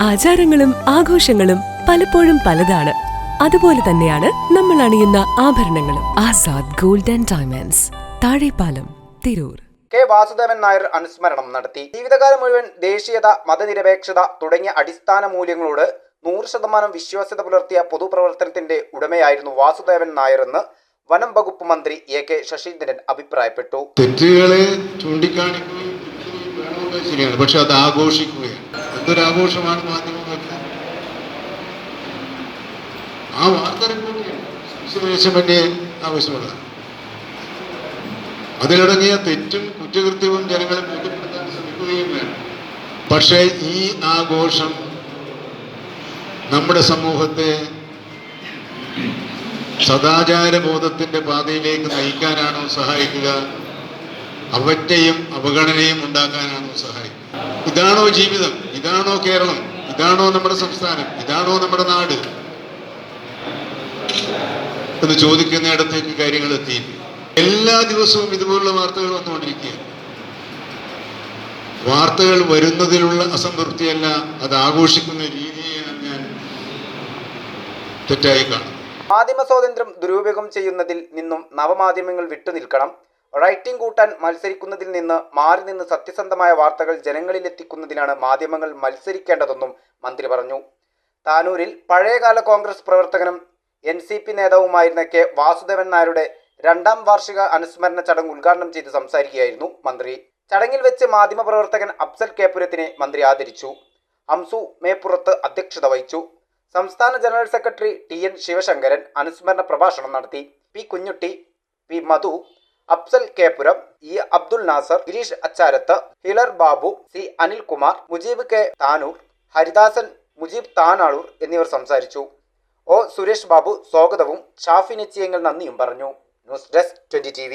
ആചാരങ്ങളും ആഘോഷങ്ങളും പലപ്പോഴും പലതാണ്. അതുപോലെ തന്നെയാണ് നമ്മൾ അണിയുന്ന ആഭരണങ്ങളും. Azad golden and diamonds Thazhepalam Tirur. K. Vasudevan Nair അനുസ്മരണം നടത്തി. ജീവിതകാലം മുഴുവൻ ദേശീയത മതനിരപേക്ഷത തുടങ്ങിയ അടിസ്ഥാന മൂല്യങ്ങളോട് നൂറ് ശതമാനം വിശ്വാസ്യത പുലർത്തിയ പൊതുപ്രവർത്തനത്തിന്റെ ഉടമയായിരുന്നു വാസുദേവൻ നായർ എന്ന് വനം വകുപ്പ് മന്ത്രി എ. കെ. ശശീന്ദ്രൻ അഭിപ്രായപ്പെട്ടു. തെറ്റുകളെ ചൂണ്ടിക്കാണിക്കും ശരിയാണ്. പക്ഷെ അത് ആഘോഷിക്കുകയാണ് എന്തൊരാഘോഷമാണ് മാധ്യമങ്ങൾക്ക്. ആ വാർത്ത റിപ്പോർട്ടിയാണ് ആവശ്യമുള്ളത്. അതിലടങ്ങിയ തെറ്റും കുറ്റകൃത്യവും ജനങ്ങളെ ബോധ്യപ്പെടുത്താൻ ശ്രമിക്കുകയും വേണം. പക്ഷേ ഈ ആഘോഷം നമ്മുടെ സമൂഹത്തെ സദാചാര ബോധത്തിന്റെ പാതയിലേക്ക് നയിക്കാനാണോ സഹായിക്കുക? അവറ്റയും അവഗണനയും ഉണ്ടാക്കാനാണോ സഹായിക്കുക? ഇതാണോ ജീവിതം? ഇതാണോ കേരളം? ഇതാണോ നമ്മുടെ സംസ്ഥാനം? ഇതാണോ നമ്മുടെ നാട്? എന്ന് ചോദിക്കുന്നിടത്തേക്ക് കാര്യങ്ങൾ എത്തി. എല്ലാ ദിവസവും ഇതുപോലുള്ള വാർത്തകൾ വന്നുകൊണ്ടിരിക്കുകയാണ് വാർത്തകൾ വരുന്നതിലുള്ള അസംതൃപ്തിയല്ല അത് ആഘോഷിക്കുന്ന രീതിയാണ് ഞാൻ തെറ്റായി കാണുന്നത്. മാധ്യമ സ്വാതന്ത്ര്യം ദുരുപയോഗം ചെയ്യുന്നതിൽ നിന്നും നവമാധ്യമങ്ങൾ വിട്ടുനിൽക്കണം. റൈറ്റിംഗ് കൂട്ടാൻ മത്സരിക്കുന്നതിൽ നിന്ന് മാറി നിന്ന് സത്യസന്ധമായ വാർത്തകൾ ജനങ്ങളിലെത്തിക്കുന്നതിനാണ് മാധ്യമങ്ങൾ മത്സരിക്കേണ്ടതെന്നും മന്ത്രി പറഞ്ഞു. താനൂരിൽ പഴയകാല കോൺഗ്രസ് പ്രവർത്തകനും എൻ സി പി നേതാവുമായിരുന്ന കെ വാസുദേവൻ നായരുടെ രണ്ടാം വാർഷിക അനുസ്മരണ ചടങ്ങ് ഉദ്ഘാടനം ചെയ്ത് സംസാരിക്കുകയായിരുന്നു മന്ത്രി. ചടങ്ങിൽ വെച്ച് മാധ്യമ പ്രവർത്തകൻ അഫ്സൽ കേപ്പുരത്തിനെ മന്ത്രി ആദരിച്ചു. അംസു മേപ്പുറത്ത് അധ്യക്ഷത വഹിച്ചു. സംസ്ഥാന general secretary T N Sivasankaran അനുസ്മരണ പ്രഭാഷണം നടത്തി. P Kunhutty P Madhu Afsal Keppuram E Abdul Nasar Girish Acharath Hilar Babu C Anilkumar Mujeeb K Tanur Haridasan Mujeeb Tanalur എന്നിവർ സംസാരിച്ചു. ഒ സുരേഷ് ബാബു സ്വാഗതവും ഷാഫി നെച്ചിയങ്ങൾ നന്ദിയും പറഞ്ഞു. News desk twenty T